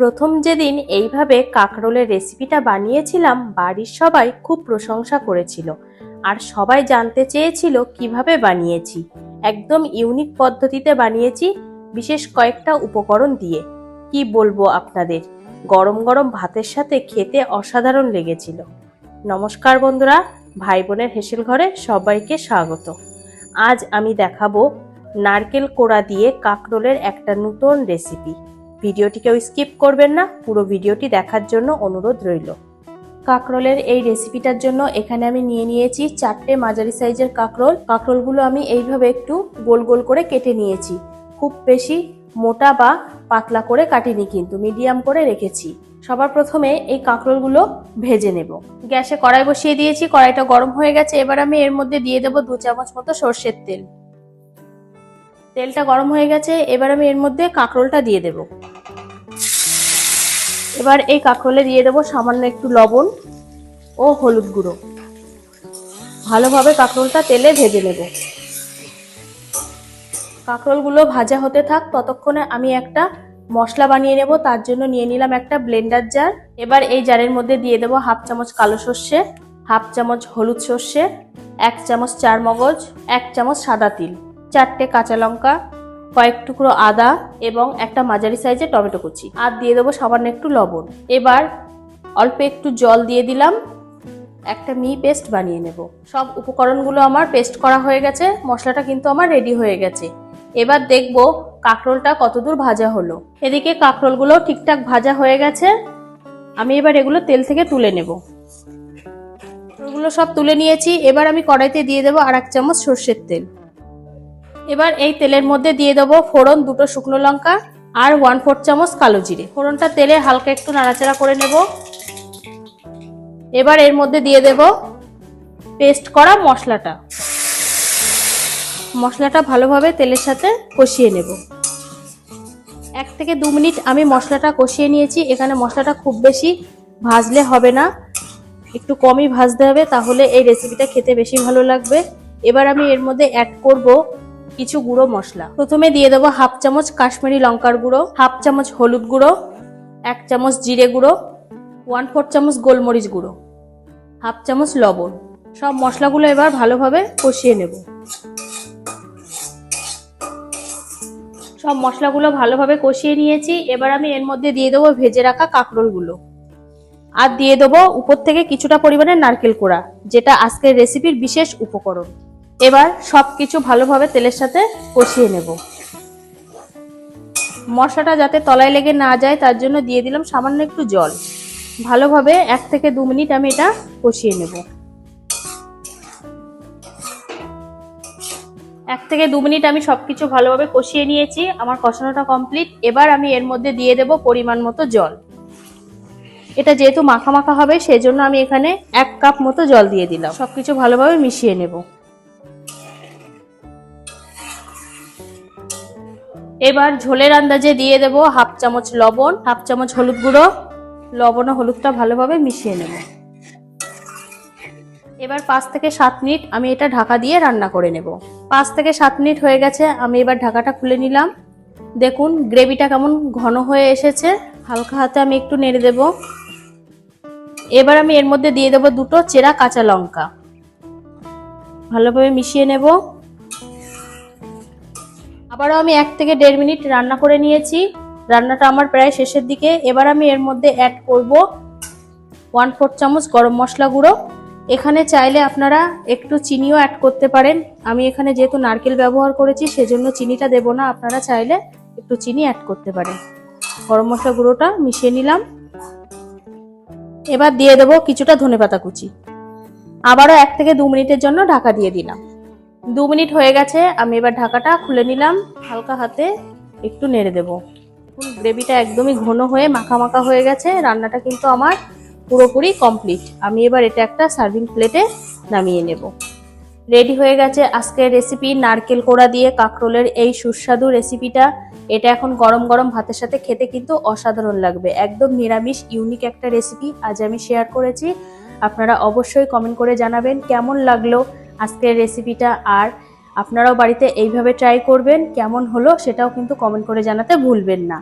প্রথম যেদিন এইভাবে কাঁকরোলের রেসিপিটা বানিয়েছিলাম, বাড়ির সবাই খুব প্রশংসা করেছিল। আর সবাই জানতে চেয়েছিল কীভাবে বানিয়েছি। একদম ইউনিক পদ্ধতিতে বানিয়েছি, বিশেষ কয়েকটা উপকরণ দিয়ে। কি বলব আপনাদের? গরম গরম ভাতের সাথে খেতে অসাধারণ লেগেছিল। নমস্কার বন্ধুরা ভাই বোনের হেসেল ঘরে সবাইকে স্বাগত। আজ আমি দেখাবো নারকেল কোড়া দিয়ে কাঁকরোলের একটা নতুন রেসিপি। ভিডিওটি কেউ স্কিপ করবেন না, পুরো ভিডিওটি দেখার জন্য অনুরোধ রইল। কাঁকরোলের এই রেসিপিটার জন্য এখানে আমি নিয়ে নিয়েছি চারটে মাঝারি সাইজের কাঁকরোল। কাঁকরোলগুলো আমি এইভাবে একটু গোল গোল করে কেটে নিয়েছি। খুব বেশি মোটা বা পাতলা করে কাটিনি কিন্তু, মিডিয়াম করে রেখেছি। সবার প্রথমে এই কাঁকরোলগুলো ভেজে নেব। গ্যাসে কড়াই বসিয়ে দিয়েছি, কড়াইটা গরম হয়ে গেছে। এবার আমি এর মধ্যে দিয়ে দেবো দু চামচ মতো সর্ষের তেল। তেলটা গরম হয়ে গেছে, এবার আমি এর মধ্যে কাঁকরোলটা দিয়ে দেব। এবার এই কাঁকরোলে দিয়ে দেবো সামান্য একটু লবণ ও হলুদ গুঁড়ো। ভালোভাবে কাঁকরোলটা তেলে ভেজে নেব। কাঁকরোলগুলো ভাজা হতে থাক, ততক্ষণে আমি একটা মশলা বানিয়ে নেব, তার জন্য নিয়ে নিলাম একটা ব্লেন্ডার জার। এবার এই জারের মধ্যে দিয়ে দেবো হাফ চামচ কালো সর্ষে, হাফ চামচ হলুদ সর্ষে, এক চামচ চার মগজ এক চামচ সাদা তিল, চারটে কাঁচা লঙ্কা কয়েক টুকরো আদা এবং একটা মাঝারি সাইজের টমেটো কুচি। আর দিয়ে দেবো সামান্য একটু লবণ। এবার অল্প একটু জল দিয়ে দিলাম। একটা মি পেস্ট বানিয়ে নেব। সব উপকরণগুলো আমার পেস্ট করা হয়ে গেছে। মশলাটা কিন্তু আমার রেডি হয়ে গেছে। এবার দেখব কাঁকরোলটা কতদূর ভাজা হলো। এদিকে কাঁকরোলগুলো ঠিকঠাক ভাজা হয়ে গেছে। আমি এবার এগুলো তেল থেকে তুলে নেব। ওগুলো সব তুলে নিয়েছি। এবার আমি কড়াইতে দিয়ে দেবো আর এক চামচ সর্ষের তেল। এবার এই তেলের মধ্যে দিয়ে দেবো ফোড়ন, দুটো শুকনো লঙ্কা আর ওয়ান ফোর চামচ কালো জিরে। ফোড়নটা তেলে হালকা একটু নাড়াচাড়া করে নেব। এবার এর মধ্যে দিয়ে দেব পেস্ট করা মশলাটা। মশলাটা ভালোভাবে তেলের সাথে কষিয়ে নেব। এক থেকে দু মিনিট আমি মশলাটা কষিয়ে নিয়েছি। এখানে মশলাটা খুব বেশি ভাজলে হবে না। একটু কমই ভাজতে হবে, তাহলে এই রেসিপিটা খেতে বেশি ভালো লাগবে। এবার আমি এর মধ্যে অ্যাড করব কিছু গুঁড়ো মশলা। প্রথমে দিয়ে দেবো হাফ চামচ কাশ্মীরি লঙ্কার গুঁড়ো, হাফ চামচ হলুদ গুঁড়ো, এক চামচ জিরে গুঁড়ো ওয়ান ফোর চামচ গোলমরিচ গুঁড়ো, হাফ চামচ লবণ। সব মশলাগুলো এবার ভালোভাবে কষিয়ে নেব। সব মশলাগুলো ভালোভাবে কষিয়ে নিয়েছি। এবার আমি এর মধ্যে দিয়ে দেবো ভেজে রাখা কাঁকরোলগুলো। আর দিয়ে দেবো উপর থেকে কিছুটা পরিমাণে নারকেল কোড়া, যেটা আজকের রেসিপির বিশেষ উপকরণ। এবার সব কিছু ভালোভাবে তেলের সাথে কষিয়ে নেব। মশলাটা যাতে তলায় লেগে না যায়, তার জন্য দিয়ে দিলাম সামান্য একটু জল। ভালোভাবে এক থেকে দু মিনিট আমি এটা কষিয়ে নেব। এক থেকে দু মিনিট আমি সবকিছু ভালোভাবে কষিয়ে নিয়েছি, আমার কষানোটা কমপ্লিট। এবার আমি এর মধ্যে দিয়ে দেব পরিমাণ মতো জল। এটা যেহেতু মাখা মাখা হবে, সেজন্য আমি এখানে এক কাপ মতো জল দিয়ে দিলাম। সবকিছু ভালোভাবে মিশিয়ে নেব। এবার ঝোলের আন্দাজে দিয়ে দেব হাফ চামচ লবণ, হাফ চামচ হলুদ গুঁড়ো। লবণ ও হলুদটা ভালোভাবে মিশিয়ে নেব। এবার পাঁচ থেকে সাত মিনিট আমি এটা ঢাকা দিয়ে রান্না করে নেব। পাঁচ থেকে সাত মিনিট হয়ে গেছে, আমি এবার ঢাকাটা খুলে নিলাম। দেখুন, গ্রেভিটা কেমন ঘন হয়ে এসেছে। হালকা হাতে আমি একটু নেড়ে দেব। এবার আমি এর মধ্যে দিয়ে দেব দুটো চেরা কাঁচা লঙ্কা। ভালোভাবে মিশিয়ে নেব। আবারও আমি এক থেকে দেড় মিনিট রান্না করে নিয়েছি। রান্নাটা আমার প্রায় শেষের দিকে। এবার আমি এর মধ্যে অ্যাড করব ওয়ান ফোর চামচ গরম মশলা গুঁড়ো। এখানে চাইলে আপনারা একটু চিনিও অ্যাড করতে পারেন। আমি এখানে যেহেতু নারকেল ব্যবহার করেছি, সেজন্য চিনিটা দেব না। আপনারা চাইলে একটু চিনি অ্যাড করতে পারেন। গরম মশলা গুঁড়োটা মিশিয়ে নিলাম। এবার দিয়ে দেবো কিছুটা ধনেপাতা কুচি। আবারও এক থেকে দু মিনিটের জন্য ঢাকা দিয়ে দিলাম। দু মিনিট হয়ে গেছে, আমি এবার ঢাকাটা খুলে নিলাম, হালকা হাতে একটু নেড়ে দেবো। গ্রেভিটা একদমই ঘন হয়ে মাখা মাখা হয়ে গেছে, রান্নাটা কিন্তু আমার পুরোপুরি কমপ্লিট। আমি এবার এটা একটা সার্ভিং প্লেটে নামিয়ে নেব। রেডি হয়ে গেছে আজকের রেসিপি, নারকেল কোড়া দিয়ে কাঁকরোলের এই সুস্বাদু রেসিপিটা। এটা এখন গরম গরম ভাতের সাথে খেতে কিন্তু অসাধারণ লাগবে। একদম নিরামিষ, ইউনিক একটা রেসিপি আজ আমি শেয়ার করেছি। আপনারা অবশ্যই কমেন্ট করে জানাবেন কেমন লাগল। আজকের রেসিপিটা আর আপনারাও বাড়িতে এইভাবে ট্রাই করবেন, কেমন হলো সেটাও কিন্তু কমেন্ট করে জানাতে ভুলবেন না।